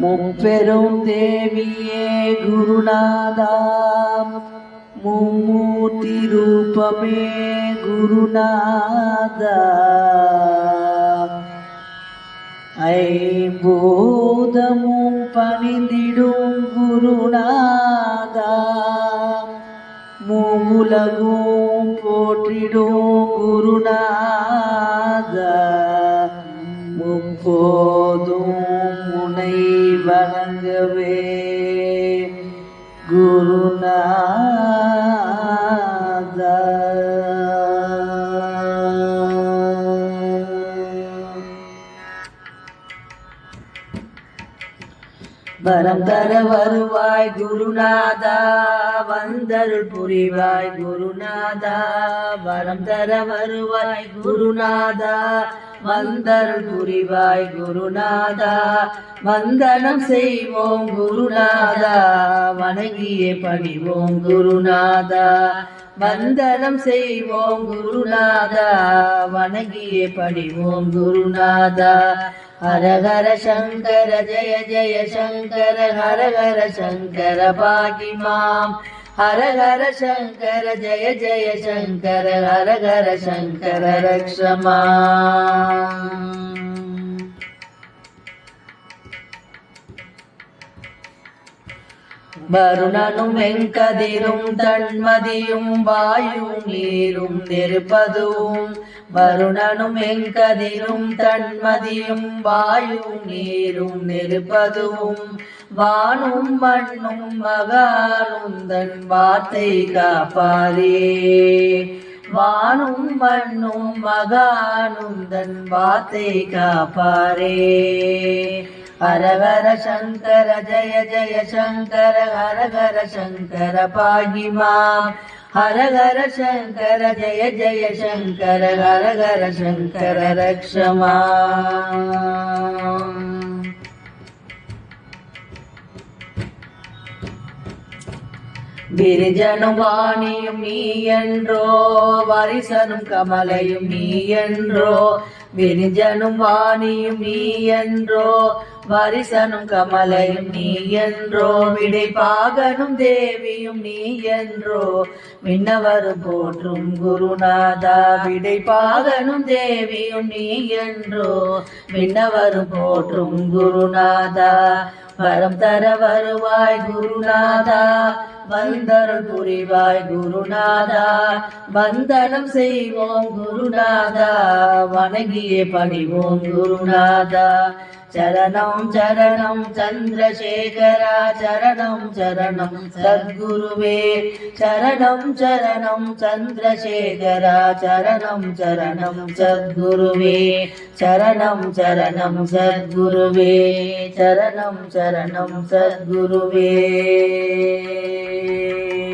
முப்பெரும் தேவியே குருநாதா மும்மூர்த்தி ரூபமே குருநாதா. ஐம்பூதமும் பணிந்திடும் குருநாதா மூலகும் போற்றிடும் குருநாதா. முப்போதும் முனை வணங்கவே குருநாதா வரம் தர வருவாய் குருநாதா வந்தருள் புரிவாய் குருநாதா வரம் தர வருவாய் குருநாதா வந்தருள் புரிவாய் குருநாதா வந்தனம் செய்வோம் குருநாதா வணங்கியே பணிவோம் குருநாதா வந்தனம் செய்வோம் குருநாதா வணங்கியே பணிவோம் குருநாதா. ஹர ஹர சங்கர ஜய ஜய சங்கர ஹர ஹர சங்கர பாகிமாம் ஹர சங்கர ஜய ஜய சங்கர ஹர ஹர சங்கர ரக்ஷமா வருணனும் வெங்கதிரும் தன்மதியும் வாயும் நீரும் நெருப்பதும் வருணனும் எங்கதிரும் தன்மதியும் வாயும் நீரும் நெருப்பதும் வானும் மண்ணும் மகானும் தன் வார்த்தை காப்பாரே. வானும் மண்ணும் மகானும் தன் வார்த்தை காப்பாரே. ஹரஹர சங்கர ஜய ஜய சங்கர ஹரஹர சங்கர பாகிமா. हर हर शङ्कर जय जय शङ्कर हर हर शङ्कर रक्षमा। விரிஜனும் வாணியும் நீ என்றோ வரிசனும் கமலையும் நீ என்றோ விரிஜனும் வாணியும் நீ என்றோ வரிசனும் கமலையும் நீ என்றோ விடைபாகனும் தேவியும் நீ என்றோ விண்ணவரும் போற்றும் குருநாதா விடைபாகனும் தேவியும் நீ என்றோ விண்ணவரும் போற்றும் குருநாதா வரம் தர வருவாய் குருநாதா வந்தருள் புரிவாய் குருநாதா வந்தனம் செய்வோம் குருநாதா வணங்கியே படிவோம் குருநாதா. சரணம் சரணம் சந்திரசேகரா சரணம் சரணம் சத்குருவே. சரணம் சரணம் சந்திரசேகரா சரணம் சரணம் சத்குருவே. சரணம் சரணம் சத்குருவே. சரணம் சரணம் சத்குருவே. Amen.